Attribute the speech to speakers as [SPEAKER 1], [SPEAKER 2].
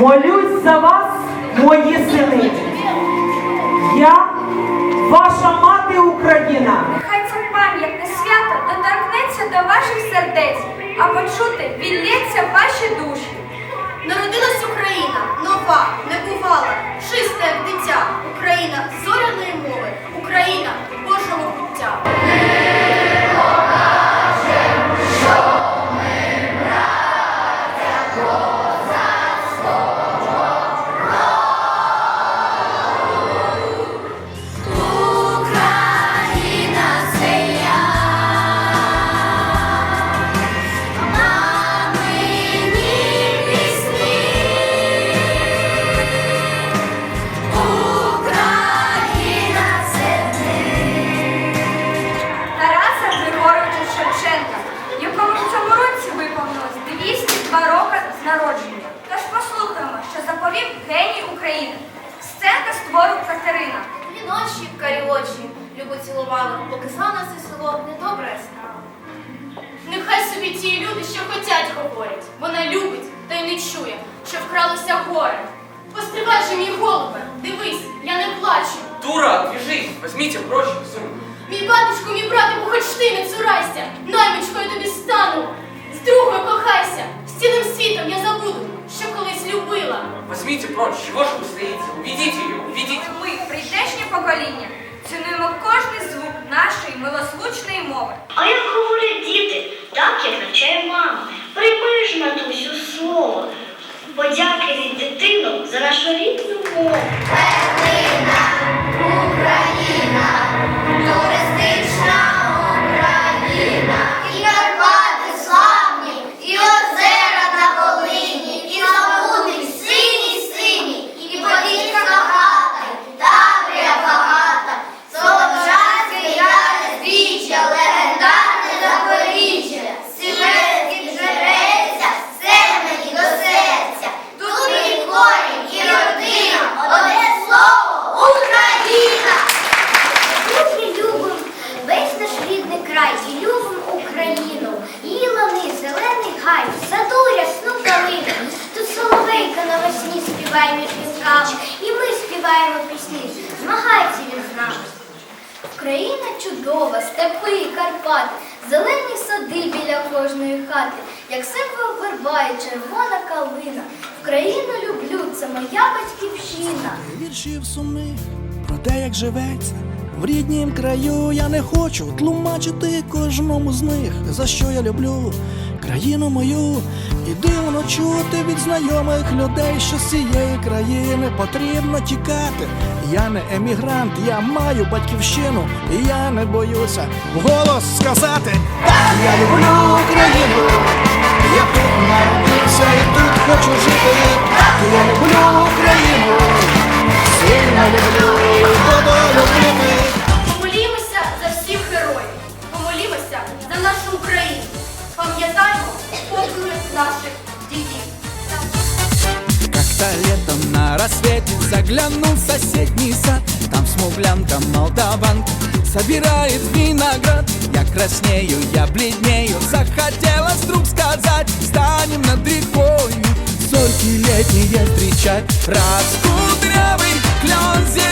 [SPEAKER 1] Молюсь за вас, мої сини. Я, ваша мати Україна.
[SPEAKER 2] Нехай це пам'ятне свято доторкнеться до ваших сердець, а почути віллється ваші душі.
[SPEAKER 3] Народилась Україна,
[SPEAKER 2] України. Сценка з твору Катерина.
[SPEAKER 3] Ночі, карі очі, любо цілували, поки славне це село недобре стало. Нехай собі ті люди, що хотять говорять. Вона любить та й не чує, що вкралося горе. Постривай же, мій голубе, дивись, я не плачу.
[SPEAKER 4] Дура, отвяжись, возьмите гроши, сын.
[SPEAKER 3] Мій батюшко, мій братику, хоч ти не цурайся,
[SPEAKER 4] прочь, чего же вы стоите? Уведите ее, уведите.
[SPEAKER 2] Ми, прийдешнє покоління, цінуємо кожний звук нашої милослучної мови.
[SPEAKER 5] А як говорять гай, саду рясну. Тут соловейка навесні співає між вінками, і ми співаємо пісні. Змагається він з нами. Україна чудова, степи Карпати, зелені сади біля кожної хати, як символ верба і червона калина. Україну люблю, це моя батьківщина.
[SPEAKER 6] Віршів сумних про те, як живеться. В ріднім краю я не хочу тлумачити кожному з них, за що я люблю країну мою. І дивно чути від знайомих людей, що з цієї країни потрібно тікати. Я не емігрант, я маю батьківщину, і я не боюся вголос сказати. Так, я люблю Україну, Как-то летом на рассвете заглянул в соседний сад. Там смуглянка молдаванка собирает виноград. Я краснею, я бледнею, захотелось вдруг сказать. Станем над рекой зорьки летние встречать Раскудрявый клен, зеленый